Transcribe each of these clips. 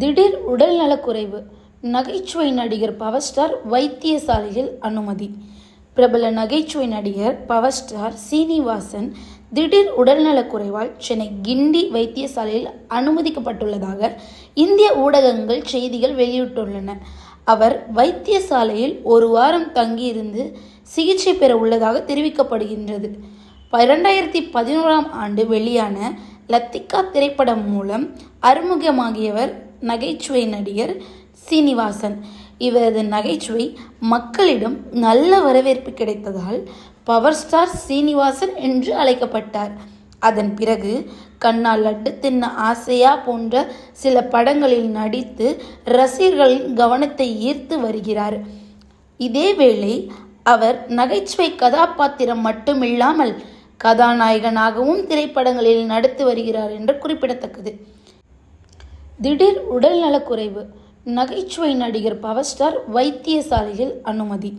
திடீர் உடல்நலக்குறைவு நகைச்சுவை நடிகர் பவர் ஸ்டார் வைத்தியசாலையில் அனுமதி. பிரபல நகைச்சுவை நடிகர் பவர் ஸ்டார் சீனிவாசன் திடீர் உடல்நலக்குறைவால் சென்னை கிண்டி வைத்தியசாலையில் அனுமதிக்கப்பட்டுள்ளதாக இந்திய ஊடகங்கள் செய்திகள் வெளியிட்டுள்ளன. அவர் வைத்தியசாலையில் ஒரு வாரம் தங்கியிருந்து சிகிச்சை பெற உள்ளதாக தெரிவிக்கப்படுகின்றது. இரண்டாயிரத்தி பதினோராம் ஆண்டு வெளியான லத்திகா திரைப்படம் மூலம் அறிமுகமாகியவர் நகைச்சுவை நடிகர் சீனிவாசன். இவரது நகைச்சுவை மக்களிடம் நல்ல வரவேற்பு கிடைத்ததால் பவர் ஸ்டார் சீனிவாசன் என்று அழைக்கப்பட்டார். அதன் பிறகு கண்ணால் லட்டு தின்ன ஆசையா போன்ற சில படங்களில் நடித்து ரசிகர்களின் கவனத்தை ஈர்த்து வருகிறார். இதேவேளை அவர் நகைச்சுவை கதாபாத்திரம் மட்டுமில்லாமல் கதாநாயகனாகவும் திரைப்படங்களில் நடித்து வருகிறார் என்று குறிப்பிடத்தக்கது. திடீர் உடல்நலக்குறைவு நகைச்சுவை நடிகர் பவர் ஸ்டார் வைத்தியசாலையில் அனுமதி.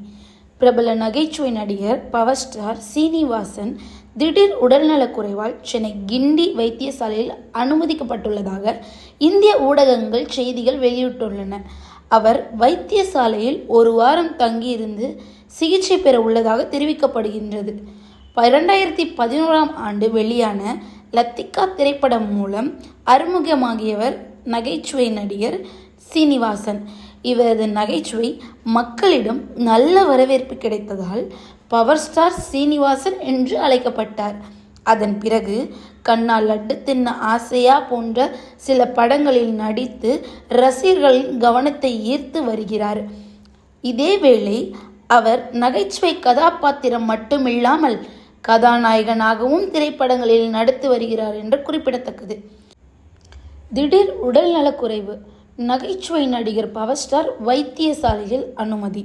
பிரபல நகைச்சுவை நடிகர் பவர் ஸ்டார் சீனிவாசன் திடீர் உடல்நலக்குறைவால் சென்னை கிண்டி வைத்தியசாலையில் அனுமதிக்கப்பட்டுள்ளதாக இந்திய ஊடகங்கள் செய்திகள் வெளியிட்டுள்ளன. அவர் வைத்தியசாலையில் ஒரு வாரம் தங்கியிருந்து சிகிச்சை பெற உள்ளதாக தெரிவிக்கப்படுகின்றது. இரண்டாயிரத்தி பதினோராம் ஆண்டு வெளியான லத்திகா திரைப்படம் மூலம் அறிமுகமாகியவர் நகைச்சுவை நடிகர் சீனிவாசன். இவரது நகைச்சுவை மக்களிடம் நல்ல வரவேற்பு கிடைத்ததால் பவர் ஸ்டார் சீனிவாசன் என்று அழைக்கப்பட்டார். அதன் பிறகு கண்ணால் லட்டு தின்ன ஆசையா போன்ற சில படங்களில் நடித்து ரசிகர்களின் கவனத்தை ஈர்த்து வருகிறார். இதேவேளை அவர் நகைச்சுவை கதாபாத்திரம் மட்டுமில்லாமல் கதாநாயகனாகவும் திரைப்படங்களில் நடித்து வருகிறார் என்று குறிப்பிடத்தக்கது. திடீர் உடல்நலக்குறைவு. நகைச்சுவை நடிகர் பவர் ஸ்டார் வைத்தியசாலையில் அனுமதி.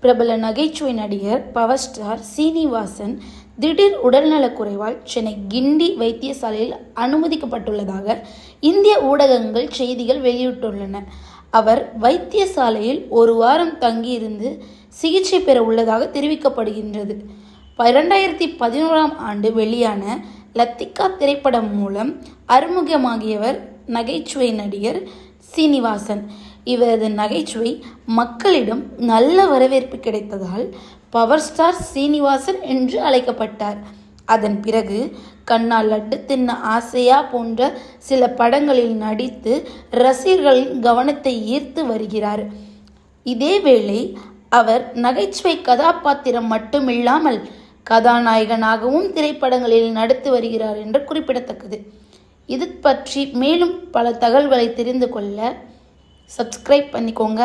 பிரபல நகைச்சுவை நடிகர் பவர் ஸ்டார் சீனிவாசன் திடீர் உடல்நலக்குறைவால் சென்னை கிண்டி வைத்தியசாலையில் அனுமதிக்கப்பட்டுள்ளதாக இந்திய ஊடகங்கள் செய்திகள் வெளியிட்டுள்ளன. அவர் வைத்தியசாலையில் ஒரு வாரம் தங்கியிருந்து சிகிச்சை பெற உள்ளதாக தெரிவிக்கப்படுகின்றது. இரண்டாயிரத்தி பதினோராம் ஆண்டு வெளியான லத்திகா திரைப்படம் மூலம் அறிமுகமாகியவர் நகைச்சுவை நடிகர் சீனிவாசன். இவரது நகைச்சுவை மக்களிடம் நல்ல வரவேற்பு கிடைத்ததால் பவர் ஸ்டார் சீனிவாசன் என்று அழைக்கப்பட்டார். அதன் பிறகு கண்ணால் லட்டு தின்ன ஆசையா போன்ற சில படங்களில் நடித்து ரசிகர்களின் கவனத்தை ஈர்த்து வருகிறார். இதேவேளை அவர் நகைச்சுவை கதாபாத்திரம் மட்டுமில்லாமல் கதாநாயகனாகவும் திரைப்படங்களில் நடித்து வருகிறார் என்று குறிப்பிடத்தக்கது. இது பற்றி மேலும் பல தகவல்களை தெரிந்து கொள்ள சப்ஸ்கிரைப் பண்ணிக்கோங்க.